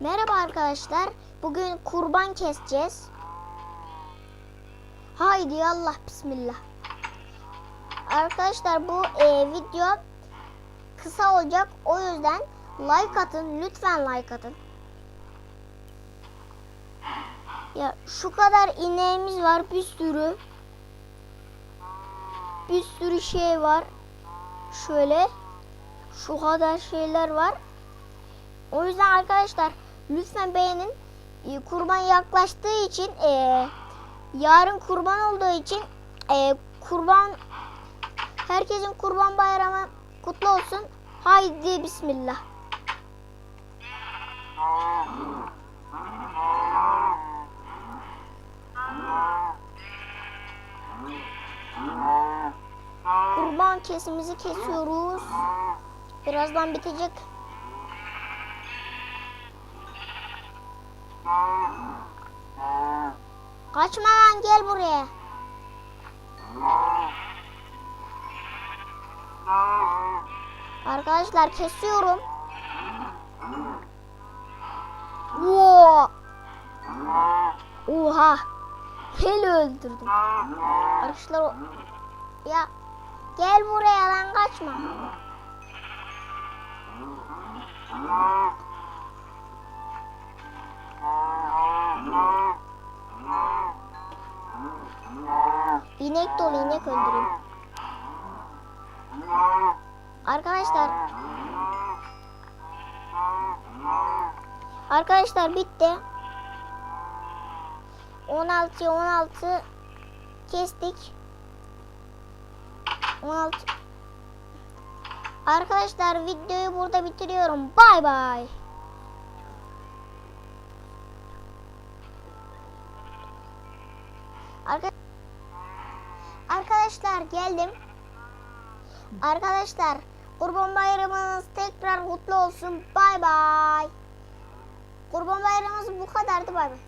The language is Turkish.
Merhaba arkadaşlar. Bugün kurban keseceğiz. Haydi Allah bismillah. Arkadaşlar bu e, video kısa olacak. O yüzden like atın. Lütfen like atın. Ya şu kadar ineğimiz var. Bir sürü. Bir sürü şey var. Şöyle. Şu kadar şeyler var. O yüzden arkadaşlar lütfen beğenin. Ee, Kurban yaklaştığı için ee, yarın kurban olduğu için ee, kurban herkesin kurban bayramı kutlu olsun. Haydi bismillah. Kurban kesimizi kesiyoruz. Birazdan bitecek. Kaçma lan gel buraya. Arkadaşlar kesiyorum. Oo. Oha. Heli öldürdüm. Arkadaşlar o... Ya gel buraya lan kaçma. İnek dolu inek öldüreyim. Arkadaşlar. Arkadaşlar bitti. 16 16 kestik. 16 Arkadaşlar videoyu burada bitiriyorum. Bay bay. Arka- Arkadaşlar geldim. Arkadaşlar Kurban Bayramınız tekrar kutlu olsun. Bay bay. Kurban Bayramımız bu kadardı bay bay.